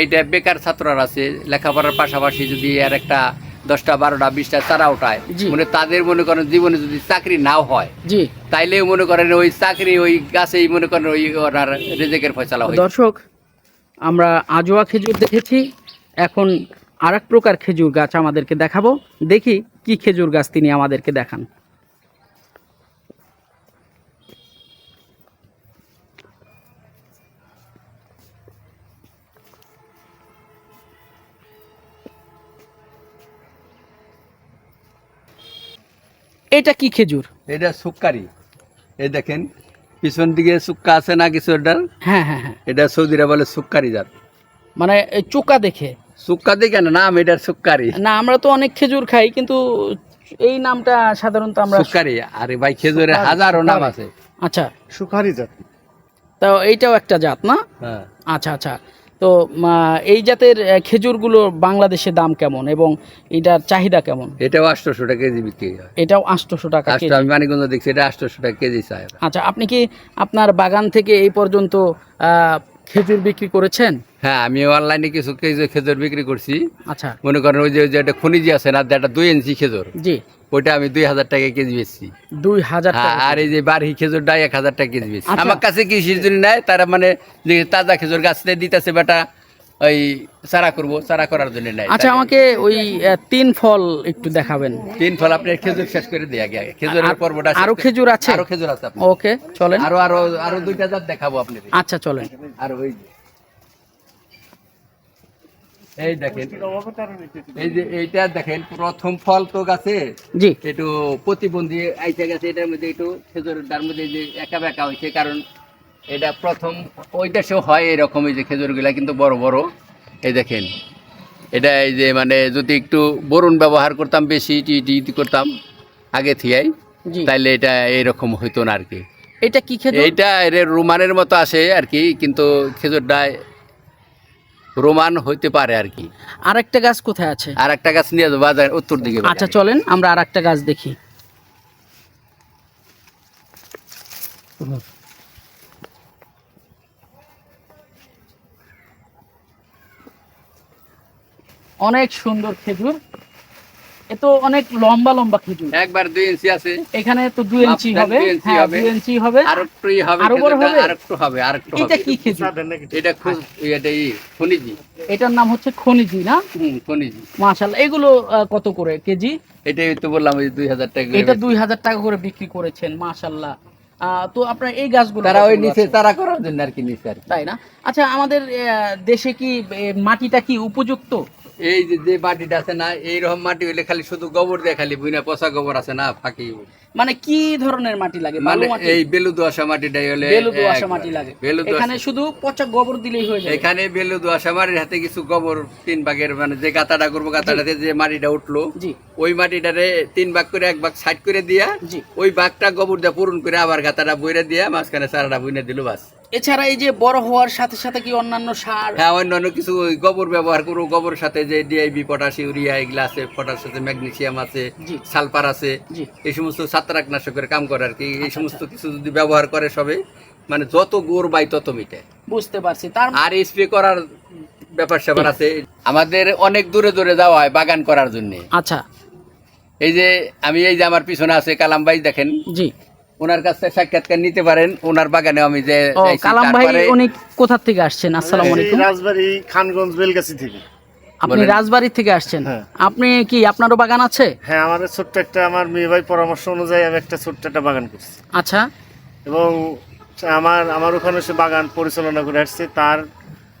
এইটা বেকার ছাত্ররা আছে লেখাপড়ার পাশাপাশি যদি আর একটা দশটা বারোটা বিশটা চারা ওঠায় মানে তাদের মনে করেন জীবনে যদি চাকরি নাও হয় জি। তাইলেও মনে করেন ওই চাকরি ওই গাছেই মনে করেন ওই ওনার রেজেকের ফয়সালা হয় দর্শক আমরা আজোয়া খেজুর দেখেছি এখন আর প্রকার খেজুর গাছ আমাদেরকে দেখাবো। দেখি কি খেজুর গাছ তিনি আমাদেরকে দেখান। এটা কি খেজুর? এটা সুক্কারি। এই দেখেন পিছন দিকে সুক্কা আছে না কিছু ডাল হ্যাঁ হ্যাঁ হ্যাঁ। এটা সৌদিরা বলে সুক্কারি জাত। মানে এই চোকা দেখে? সুক্কা দেখে না নাম এটার সুক্কারি। না আমরা তো অনেক খেজুর খাই কিন্তু এই নামটা সাধারণত আমরা সুক্কারি আরে ভাই খেজুরের হাজারো নাম আছে। আচ্ছা। সুকারি জাত। তো এইটাও একটা জাত না? হ্যাঁ। আচ্ছা আচ্ছা। তো এই জাতের খেজুরগুলো বাংলাদেশে দাম কেমন এবং এটার চাহিদা কেমন? এটাও আটশোশো টাকা কেজি বিক্রি হয়। এটাও আটশোশো টাকা আমি মানিকগঞ্জ দেখছি এটা আটশোশো টাকা কেজি চাই আচ্ছা আপনি কি আপনার বাগান থেকে এই পর্যন্ত খেজুর বিক্রি করেছেন? হ্যাঁ আমি অনলাইনে কিছু খেজুর খেজুর বিক্রি করছি। আচ্ছা। মনে করেন ওই যে ওই যে একটা খনিজ আছে না যেটা দুই ইঞ্চি খেজুর জি। ওইটা আমি দুই হাজার টাকা কেজি বেচছি। দুই হাজার হ্যাঁ আর এই যে বাড়ি খেজুরটা এক হাজার টাকা কেজি বেচছি। আচ্ছা। আমার কাছে কৃষির জন্য নেয় তারা মানে যে তাজা খেজুর গাছ দিতেছে বেটা ওই চারা করব চারা করার জন্য নেয় আচ্ছা আমাকে ওই তিন ফল একটু দেখাবেন। তিন ফল আপনি খেজুর শেষ করে দিয়ে আগে আগে। খেজুরের পর্বটা আরও খেজুর আছে? আরও খেজুর আছে আপনার। ওকে চলেন। আরও আরও আরও দুইটা জাত দেখাবো আপনি আচ্ছা চলেন। আর ওই এই দেখেন এই যে এইটা দেখেন প্রথম ফল তো গাছে জি। একটু প্রতিবন্ধী আইসা গেছে এটার মধ্যে একটু খেজুরের তার মধ্যে যে একা বেঁকা হয়েছে কারণ এটা প্রথম ওই দেশেও হয় এরকম এই যে খেজুরগুলা কিন্তু বড় বড়। এই দেখেন এটা এই যে মানে যদি একটু বরুণ ব্যবহার করতাম বেশি টি করতাম আগে থিয়াই জি। তাইলে এটা এরকম হইতো না আর কি এটা কি খেজুর? এটা এর রোমানের মতো আসে আর কি কিন্তু খেজুরটা রোমান হইতে পারে আর কি আরেকটা গাছ কোথায় আছে? আর একটা গাছ নিয়ে যাব বাজার উত্তর দিকে আচ্ছা চলেন আমরা আর একটা গাছ দেখি। অনেক সুন্দর খেজুর। এ তো অনেক লম্বা লম্বা খেজুর। একবার দুই ইঞ্চি আছে। এখানে তো দুই ইঞ্চি হবে। দুই ইঞ্চি হ্যাঁ হবে। দুই ইঞ্চি হবে। আর একটুই হবে আরও বড় হবে? আর একটু হবে আর একটু এটা কি খেজুর? এটা খুব এটা খনিজি। এটার নাম হচ্ছে খনিজি না? হুম খনিজি। মাশাল্লাহ এগুলো আহ, কত করে কেজি? এটাই তো বললাম ওই দুই হাজার টাকা করে এটা বেচি। দুই হাজার টাকা করে বিক্রি করেছেন মাশাল্লাহ আহ, তো আপনার এই গাছগুলো তারা ওই নিচে তারা করার জন্য আর কি নিচে আর কি। তাই না? আচ্ছা আমাদের আহ, দেশে কি মাটিটা কি উপযুক্ত? এই যে যে মাটিটা আছে না এইরকম মাটি হইলে খালি শুধু গোবর দিয়ে খালি বুঝনা পচা গোবর আছে না ফাঁকি। মানে কি ধরনের মাটি লাগে? মানে এই বেলু দোয়াশা মাটিটাই হলে বেলু একবার। মাটি লাগে। বেলু এখানে শুধু পচা গোবর দিলেই হয়ে যাবে। এখানে বেলু দোয়াশা মাটির হাতে কিছু গোবর তিন ভাগের মানে যে গাতাটা করব গাতাটাতে যে মাটিটা উঠল ওই মাটিটারে তিন ভাগ করে এক ভাগ সাইড করে দিয়া ওই ভাগটা গোবর দিয়ে পূরণ করে আবার গাতাটা বইরে দিয়া মাঝখানে সারাটা বইনে দিল বাস। এছাড়া এই যে বড় হওয়ার সাথে সাথে কি অন্যান্য সার? হ্যাঁ অন্যান্য কিছু ওই গোবর ব্যবহার করব। গোবরের সাথে যে ডিআইবি পটাশ ইউরিয়া এগুলো আছে। পটাশ আছে ম্যাগনেসিয়াম আছে সালফার আছে। এই সমস্ত ছত্রাকনাশকের কাম করে আর কি। এই সমস্ত কিছু যদি ব্যবহার করে সবে মানে যত গোর বাই তত মিটে। বুঝতে পারছি। তার আর স্প্রে করার ব্যাপার স্যাপার আছে। আমাদের অনেক দূরে দূরে যাওয়া হয় বাগান করার জন্য। আচ্ছা। এই যে আমি এই যে আমার পিছনে আছে কালাম ভাই দেখেন। জি। ওনার কাছ থেকে সাক্ষাৎকার নিতে পারেন। ওনার বাগানে আমি যে কালাম ভাই উনি কোথা থেকে আসছেন? আসসালামু আলাইকুম। রাজবাড়ি খানগঞ্জ বেলগাছি থেকে। আপনি। রাজবাড়ি থেকে আসছেন? হ্যাঁ। আপনি কি আপনারও বাগান আছে? হ্যাঁ আমার ছোট্ট একটা আমার মেয়ে ভাই পরামর্শ অনুযায়ী আমি একটা ছোট্ট একটা বাগান করছি। আচ্ছা। এবং আমার আমার ওখানে সে বাগান পরিচালনা করে আসছে। তার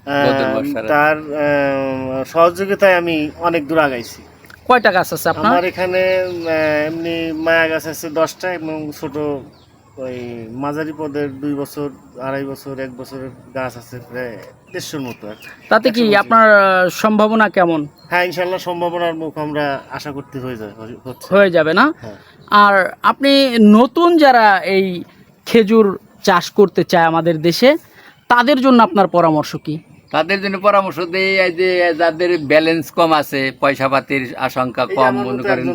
আহ, তার সহযোগিতায় আমি অনেক দূর আগাইছি। কয়টা গাছ আছে আপনার? আমার এখানে এমনি মায়া গাছ আছে দশটা এবং ছোট ওই মাঝারি পদের দুই বছর আড়াই বছর এক বছরের গাছ আছে প্রায় দেড়শোর মতো তাতে কি আপনার সম্ভাবনা কেমন? হ্যাঁ ইনশাল্লাহ সম্ভাবনার মুখ আমরা আশা করতে হয়ে যায় হয়ে যাবে না? হ্যাঁ। আর আপনি নতুন যারা এই খেজুর চাষ করতে চায় আমাদের দেশে তাদের জন্য আপনার পরামর্শ কি? তাদের জন্য পরামর্শ দেই এই যে যাদের ব্যালেন্স কম আছে পয়সা পাতির আশঙ্কা কম মনে করেন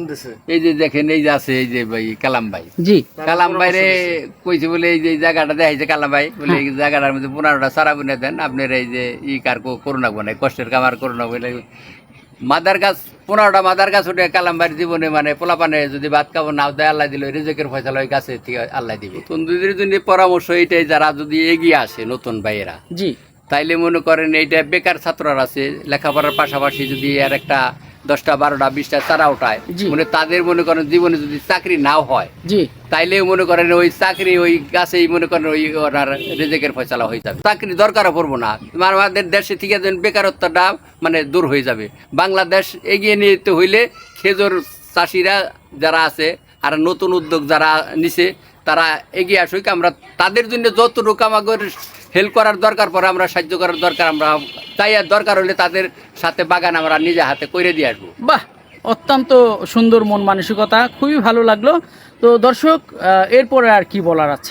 এই যে দেখেন এই যে আছে এই যে ভাই কালাম ভাই। জি। কালাম ভাইরে দিছে। কইছে বলে এই যে জায়গাটা দেখাইছে কালাম ভাই বলে এই জায়গাটার মধ্যে পনেরোটা সারা বুনে দেন আপনার এই যে ই কার করোনা বনে কষ্টের কামার করোনা বলে মাদার গাছ পনেরোটা মাদার গাছ উঠে কালাম ভাইয়ের জীবনে মানে পোলাপানে যদি ভাত খাব নাও দেয় আল্লাহ দিল রেজেকের ফয়সালা ওই গাছে থেকে আল্লাহ দিবে। তন্দুদের জন্য পরামর্শ এইটাই যারা যদি এগিয়ে আসে নতুন ভাইয়েরা। জি। তাইলে মনে করেন এইটা বেকার ছাত্ররা আছে লেখাপড়ার পাশাপাশি যদি আর একটা দশটা বারোটা বিশটা চারা ওঠায়। মানে তাদের মনে করেন জীবনে যদি চাকরি নাও হয় জি। তাইলে মনে করেন ওই চাকরি ওই গাছেই মনে করেন ওই ওনার রেজেকের ফয়সালা হয়ে যাবে। চাকরি দরকারও পড়ব না। আমাদের দেশে থেকে যেন বেকারত্বটা মানে দূর হয়ে যাবে। বাংলাদেশ এগিয়ে নিতে হইলে খেজুর চাষিরা যারা আছে আর নতুন উদ্যোগ যারা নিছে তারা এগিয়ে আসুক। আমরা তাদের জন্য যতটুকু আমাদের হেল্প করার দরকার, পরে আমরা সাহায্য করার দরকার, আমরা তাই আর দরকার হলে তাদের সাথে বাগান আমরা নিজে হাতে করে দিয়ে আসব। বাহ, অত্যন্ত সুন্দর মন মানসিকতা, খুবই ভালো লাগল। তো দর্শক এরপরে আর কি বলার আছে?